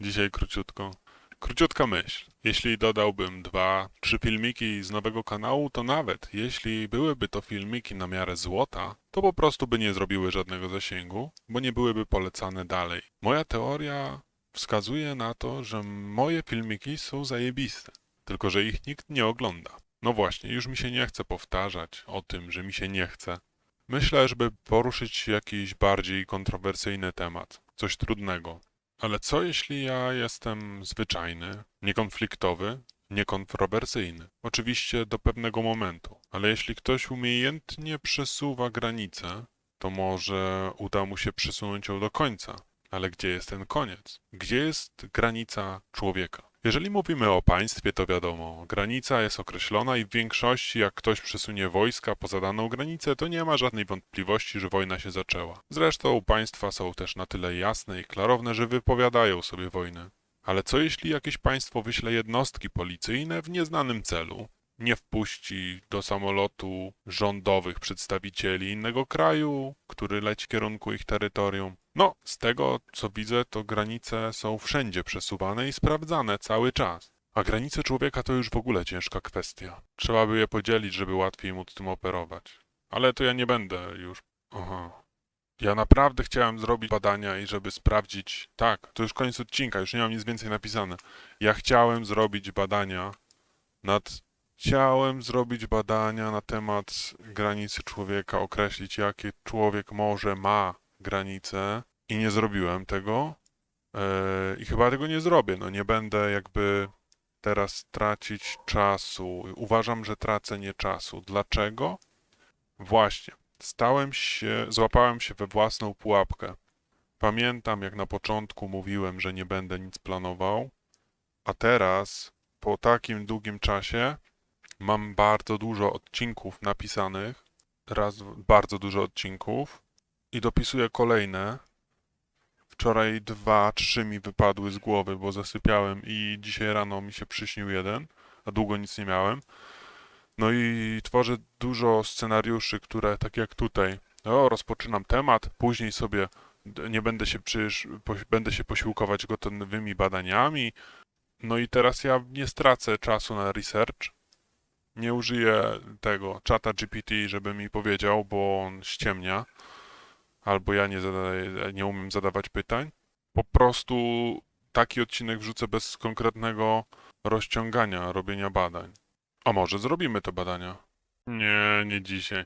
Dzisiaj króciutko. Króciutka myśl. Jeśli dodałbym dwa, trzy filmiki z nowego kanału, to nawet jeśli byłyby to filmiki na miarę złota, to po prostu by nie zrobiły żadnego zasięgu, bo nie byłyby polecane dalej. Moja teoria wskazuje na to, że moje filmiki są zajebiste, tylko że ich nikt nie ogląda. No właśnie, już mi się nie chce powtarzać o tym, że mi się nie chce. Myślę, żeby poruszyć jakiś bardziej kontrowersyjny temat, coś trudnego. Ale co jeśli ja jestem zwyczajny, niekonfliktowy, niekontrowersyjny? Oczywiście do pewnego momentu, ale jeśli ktoś umiejętnie przesuwa granicę, to może uda mu się przesunąć ją do końca. Ale gdzie jest ten koniec? Gdzie jest granica człowieka? Jeżeli mówimy o państwie, to wiadomo, granica jest określona i w większości, jak ktoś przesunie wojska poza daną granicę, to nie ma żadnej wątpliwości, że wojna się zaczęła. Zresztą państwa są też na tyle jasne i klarowne, że wypowiadają sobie wojnę. Ale co jeśli jakieś państwo wyśle jednostki policyjne w nieznanym celu? Nie wpuści do samolotu rządowych przedstawicieli innego kraju, który leci w kierunku ich terytorium. No, z tego co widzę, to granice są wszędzie przesuwane i sprawdzane cały czas. A granice człowieka to już w ogóle ciężka kwestia. Trzeba by je podzielić, żeby łatwiej móc tym operować. Ale to ja nie będę już. Aha. Ja naprawdę chciałem zrobić badania i żeby sprawdzić. Tak, to już koniec odcinka, już nie mam nic więcej napisane. Ja chciałem zrobić badania nad. Chciałem zrobić badania na temat granicy człowieka, określić jakie człowiek może ma granice i nie zrobiłem tego. Eee, I chyba tego nie zrobię. No nie będę jakby teraz tracić czasu. Uważam, że tracę nie czasu. Dlaczego? Właśnie. Stałem się, złapałem się we własną pułapkę. Pamiętam, jak na początku mówiłem, że nie będę nic planował, a teraz, po takim długim czasie, mam bardzo dużo odcinków napisanych, raz bardzo dużo odcinków i dopisuję kolejne. Wczoraj dwa, trzy mi wypadły z głowy, bo zasypiałem i dzisiaj rano mi się przyśnił jeden, a długo nic nie miałem. No i tworzę dużo scenariuszy, które tak jak tutaj, o, rozpoczynam temat, później sobie nie będę się przecież, będę się posiłkować gotowymi badaniami. No i teraz ja nie stracę czasu na research. Nie użyję tego czata GPT, żeby mi powiedział, bo on ściemnia. Albo ja nie, zadaję, nie umiem zadawać pytań. Po prostu taki odcinek wrzucę bez konkretnego rozciągania, robienia badań. A może zrobimy te badania? Nie, nie dzisiaj.